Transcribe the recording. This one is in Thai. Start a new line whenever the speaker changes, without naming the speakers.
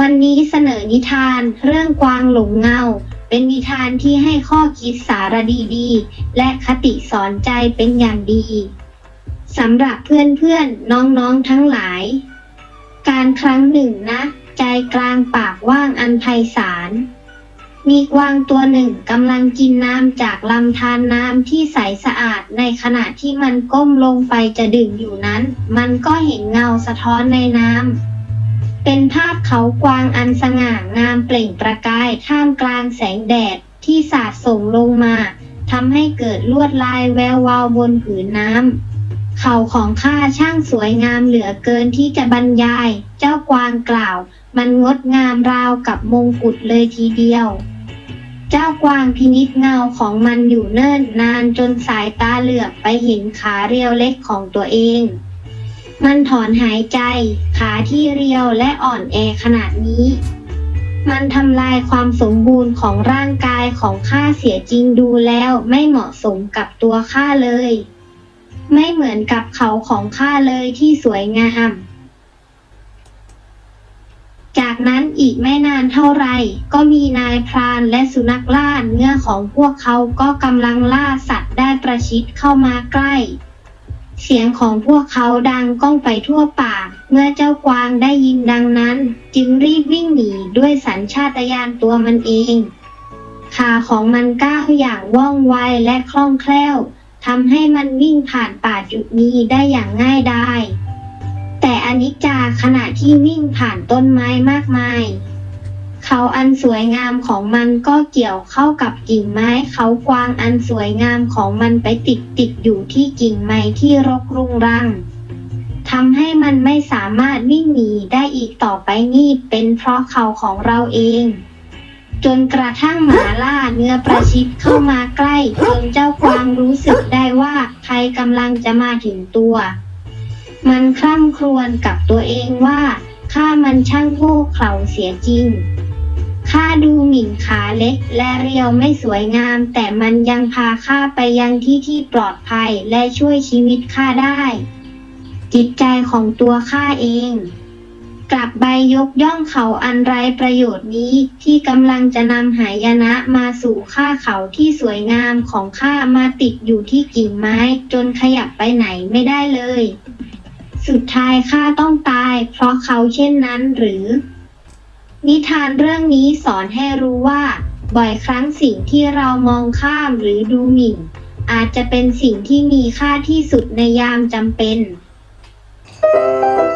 วันนี้เสนอนิทานเรื่องกวางหลงเงา เป็นนิทานที่ให้ข้อคิดสารดีๆ และคติสอนใจเป็นอย่างดีสำหรับเพื่อนๆน้องๆทั้งหลาย การครั้งหนึ่งนะ ใจกลางปากว่างอันไพศาลมีกวางตัวหนึ่งกำลังกินน้ำจากลำธารน้ำที่ใสสะอาดในขณะที่มันก้มลงไปจะดื่มอยู่นั้น มันก็เห็นเงาสะท้อนในน้ำ เป็นภาพเขากวางอันสง่างามเปล่งประกายท่ามกลางแสงแดดที่สาดส่งลงมาทำให้เกิดลวดลายแวววาวบนผืนน้ำ เขาของข้าช่างสวยงามเหลือเกินที่จะบรรยาย เจ้ากวางกล่าว มันงดงามราวกับมงกุฎเลยทีเดียว เจ้ากวางพินิจเงาของมันอยู่เนิ่นนานจนสายตาเหลือบไปเห็นขาเรียวเล็กของตัวเอง มันถอนหายใจ ขาที่เรียวและอ่อนแอขนาดนี้ มันทำลายความสมบูรณ์ของร่างกายของข้าเสียจริงดูแล้วไม่เหมาะสมกับตัวข้าเลย ไม่เหมือนกับเขาของข้าเลยที่สวยงาม จากนั้นอีกไม่นานเท่าไหร่ก็มีนายพรานและสุนัขล่าเนื้อของพวกเขาก็กำลังล่าสัตว์ได้ประชิดเข้ามาใกล้ เสียงของพวกเขาดังก้องไปทั่วป่า เมื่อเจ้ากวางได้ยินดังนั้น จึงรีบวิ่งหนีด้วยสัญชาตญาณตัวมันเอง ขาของมันก้าวอย่างว่องไวและคล่องแคล่วทำให้มันวิ่งผ่านป่าจุดนี้ได้อย่างง่ายดายแต่อนิจจาขณะที่วิ่งผ่านต้นไม้มากมาย เขาอันสวยงามของมันก็เกี่ยวเข้ากับกิ่งไม้เขากวางอันสวยงามของมันไปติดติดอยู่ที่กิ่งไม้ที่รกรุงรังทำให้มันไม่สามารถวิ่งหนีได้อีกต่อไปนี่เป็นเพราะเขาของเราเอง จนกระทั่งหมาล่าเนื้อประชิดเข้ามาใกล้ จนเจ้ากวางรู้สึกได้ว่าใครกำลังจะมาถึงตัว มันคร่ำครวญกับตัวเองว่าข้ามันช่างโง่เขลาเสียจริง ข้าดูหมิ่นขาเล็กและเรียวไม่สวยงาม แต่มันยังพาข้าไปยังที่ที่ปลอดภัยและช่วยชีวิตข้าได้ จิตใจของตัวข้าเองกลับใบยกย่องเขาอันไรประโยชน์นี้ที่กำลังจะนำหายนะมาสู่ข้าเขาที่สวยงามของข้ามาติดอยู่ที่กิ่งไม้ จนขยับไปไหนไม่ได้เลย สุดท้ายข้าต้องตาย เพราะเขาเช่นนั้นหรือ นิทานเรื่องนี้สอนให้รู้ว่า บ่อยครั้งสิ่งที่เรามองข้ามหรือดูหมิ่น อาจจะเป็นสิ่งที่มีค่าที่สุดในยามจำเป็น
ข